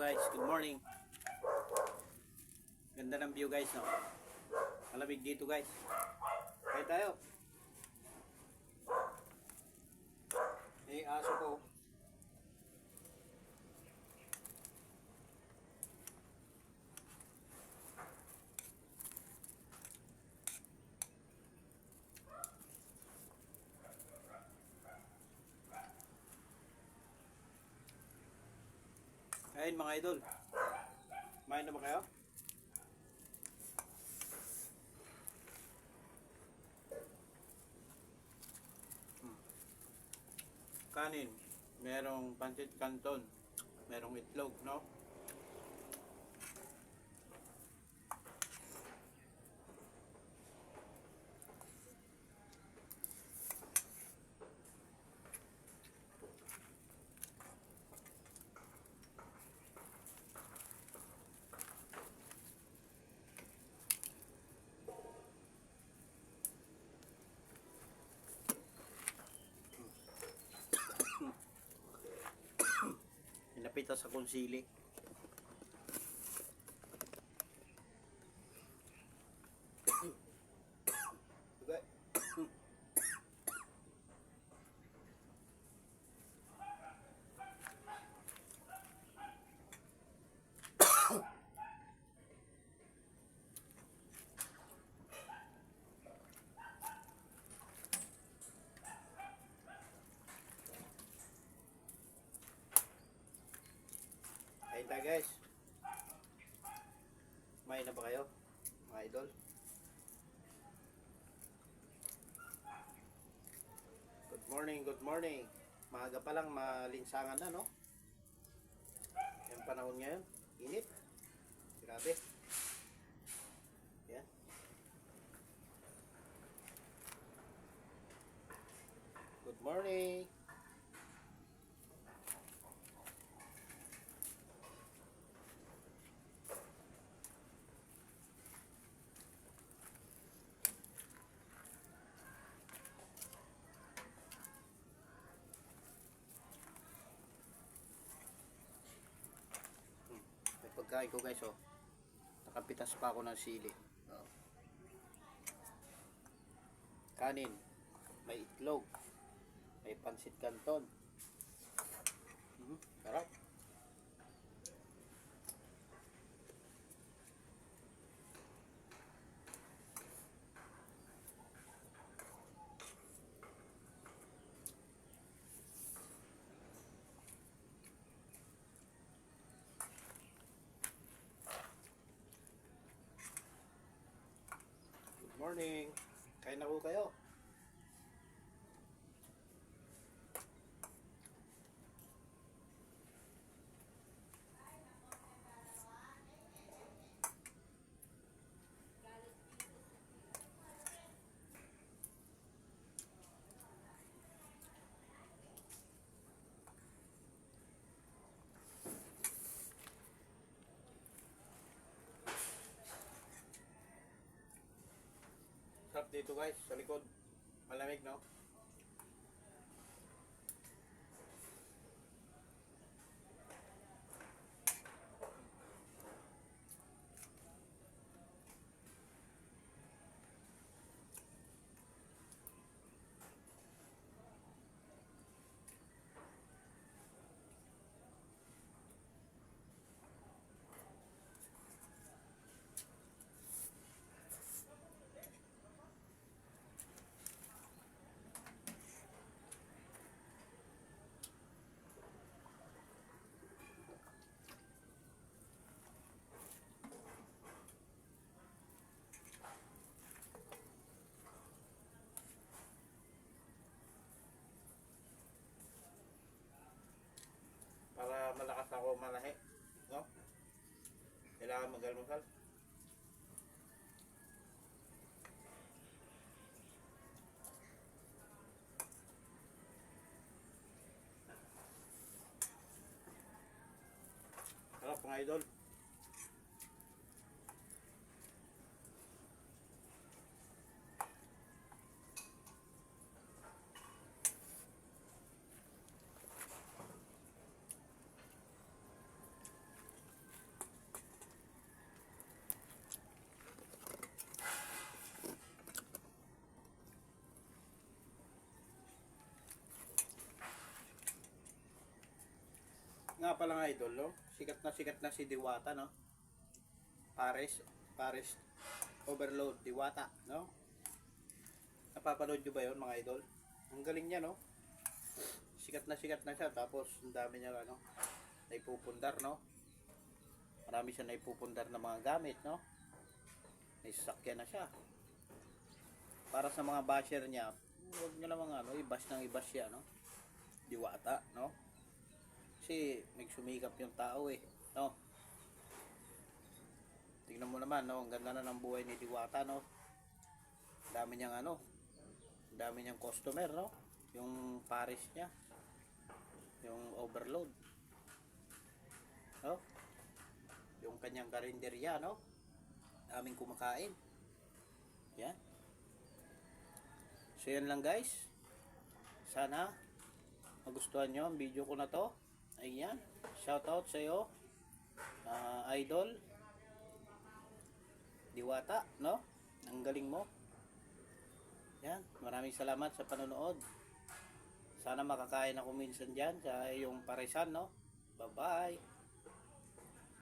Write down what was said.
guys, good morning. Ganda ng view guys, no? Malamig dito guys. Kaya tayo. Eh, aso ko. Ayun mga idol. Kumain na ba kayo? Hmm. Kanin. Merong pancit canton. Merong itlog, no? Sa konsili. Tayo guys. Kumain na ba kayo? Mga idol? Good morning, good morning. Maaga pa lang malinsangan na, no? Yung panahon ngayon, init. Grabe. Yan. Good morning. May pagkain ko guys, oh. Nakapitas pa ako ng sili. Kanin. May itlog. May pansit canton. Mhm, sarap. Good morning. Kain na po kayo. Dito guys, sa likod. Malamig, no? Para malakas ako malahi. No? Kailangan mag-almusal. Sarap mga idol. Nga pala nga idol, no? Sikat na sikat na si Diwata, no? Paris, Paris Overload Diwata, no? Napapanood nyo ba yun mga idol? Ang galing niya, no? Sikat na sikat na siya, tapos ang dami niya, ano, naipupundar, no? Marami siya naipupundar na mga gamit, no? May sasakyan na siya. Para sa mga basher niya, huwag nyo namang ano, ibas ng ibas siya, no? Diwata, no? Kasi nagsumikap yung tao eh, no? Tingnan mo naman, no? Ang ganda na ng buhay ni Diwata, no? Dami niyang ano, dami niyang customer, no? Yung Paris niya, yung overload, no? Yung kanyang karinderya, no? Daming kumakain. Yan. So yan lang guys. Sana magustuhan nyo ang video ko na to. Ayan. Shoutout sa iyo. ah, idol. Diwata, no? Ang galing mo. Yan. Maraming salamat sa panonood. Sana makakain ako minsan dyan sa iyong parisan, no? Bye-bye.